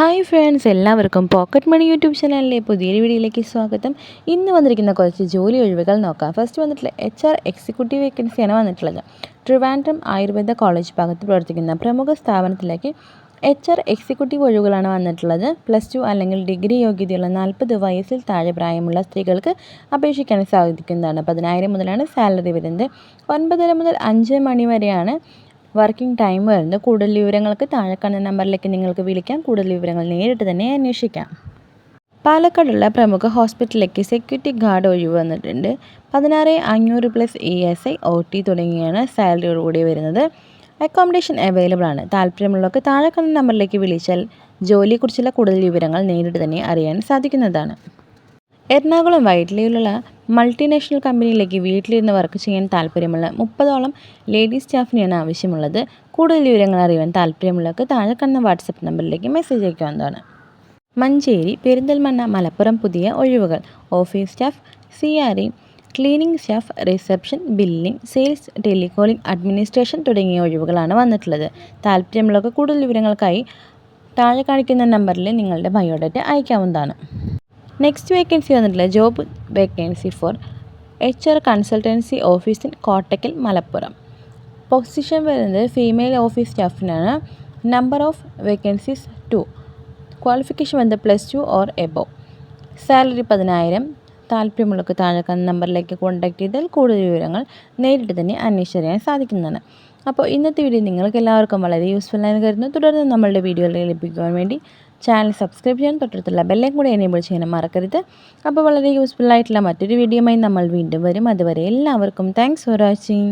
Hi friends എല്ലാവർക്കും pocket money YouTube ചാനലിലെ പുതിയൊരു വീഡിയോയിലേക്ക് സ്വാഗതം. ഇന്ന് വന്നിരിക്കുന്ന കുറച്ച് ജോലി ഒഴിവുകൾ നോക്കാം. ഫസ്റ്റ് വന്നിട്ടുള്ള എച്ച് ആർ എക്സിക്യൂട്ടീവ് വേക്കൻസിയാണ് വന്നിട്ടുള്ളത്. ട്രിവാൻഡ്രം ആയുർവേദ കോളേജ് ഭാഗത്ത് പ്രവർത്തിക്കുന്ന പ്രമുഖ സ്ഥാപനത്തിലേക്ക് എച്ച് ആർ എക്സിക്യൂട്ടീവ് ഒഴിവുകളാണ് വന്നിട്ടുള്ളത്. പ്ലസ് ടു അല്ലെങ്കിൽ ഡിഗ്രി യോഗ്യതയുള്ള നാൽപ്പത് വയസ്സിൽ താഴെ പ്രായമുള്ള സ്ത്രീകൾക്ക് അപേക്ഷിക്കാൻ സാധിക്കുന്നതാണ്. പതിനായിരം മുതലാണ് സാലറി വരുന്നത്. ഒൻപതര മുതൽ അഞ്ച് മണി വരെയാണ് വർക്കിംഗ് ടൈം വരുന്നത് കൂടുതൽ വിവരങ്ങൾക്ക് താഴെ കാണുന്ന നമ്പറിലേക്ക് നിങ്ങൾക്ക് വിളിക്കാം. കൂടുതൽ വിവരങ്ങൾ നേരിട്ട് തന്നെ അന്വേഷിക്കാം. പാലക്കാടുള്ള പ്രമുഖ ഹോസ്പിറ്റലിലേക്ക് സെക്യൂരിറ്റി ഗാർഡ് ഒഴിവ് വന്നിട്ടുണ്ട് പതിനാറ് അഞ്ഞൂറ് plus E S I O T തുടങ്ങിയാണ് സാലറിയോടുകൂടി വരുന്നത്. അക്കോമഡേഷൻ അവൈലബിൾ ആണ് താല്പര്യമുള്ളവർക്ക് താഴെ കാണുന്ന നമ്പറിലേക്ക് വിളിച്ചാൽ ജോലിയെക്കുറിച്ചുള്ള കൂടുതൽ വിവരങ്ങൾ നേരിട്ട് തന്നെ അറിയാൻ സാധിക്കുന്നതാണ്. എറണാകുളം വൈറ്റിലയിലുള്ള മൾട്ടിനാഷണൽ കമ്പനിയിലേക്ക് വീട്ടിലിരുന്ന് വർക്ക് ചെയ്യാൻ താല്പര്യമുള്ള മുപ്പതോളം ലേഡി സ്റ്റാഫിനെയാണ് ആവശ്യമുള്ളത്. കൂടുതൽ വിവരങ്ങൾ അറിയാൻ താല്പര്യമുള്ളവർക്ക് താഴെ കാണുന്ന വാട്സപ്പ് നമ്പറിലേക്ക് മെസ്സേജ് അയക്കാവുന്നതാണ് മഞ്ചേരി പെരിന്തൽമണ്ണ മലപ്പുറം പുതിയ ഒഴിവുകൾ. Office staff C R E cleaning staff reception billing sales telecalling administration തുടങ്ങിയ ഒഴിവുകളാണ് വന്നിട്ടുള്ളത്. താല്പര്യമുള്ളവർക്ക് കൂടുതൽ വിവരങ്ങൾക്കായി താഴെ കാണിക്കുന്ന നമ്പറിൽ നിങ്ങളുടെ ബയോഡാറ്റ അയക്കാവുന്നതാണ് നെക്സ്റ്റ് വേക്കൻസി വന്നിട്ടില്ല? Job vacancy for H R consultancy office in Kottakkal Malappuram. Position വരുന്നത് female office സ്റ്റാഫിനാണ് number of vacancies two qualification വന്നത് plus two or above salary പതിനായിരം. താല്പര്യമുള്ളവർക്ക് താഴെ നമ്പറിലേക്ക് കോൺടാക്ട് ചെയ്താൽ കൂടുതൽ വിവരങ്ങൾ നേരിട്ട് തന്നെ അന്വേഷിച്ചറിയാൻ സാധിക്കുന്നതാണ്. അപ്പോൾ ഇന്നത്തെ വീഡിയോ നിങ്ങൾക്ക് എല്ലാവർക്കും വളരെ യൂസ്ഫുൾ ആയെന്ന് കരുതുന്നു. തുടർന്ന് നമ്മളുടെ വീഡിയോകൾ ലഭിക്കുവാൻ വേണ്ടി ചാനൽ സബ്സ്ക്രൈബ് ചെയ്യാൻ തൊട്ടടുത്തുള്ള ബെല്ലേം കൂടെ എനേബിൾ ചെയ്യാൻ മറക്കരുത്. അപ്പോൾ വളരെ യൂസ്ഫുൾ ആയിട്ടുള്ള മറ്റൊരു വീഡിയോയുമായി നമ്മൾ വീണ്ടും വരും. അതുവരെ എല്ലാവർക്കും താങ്ക്സ് ഫോർ വാച്ചിങ്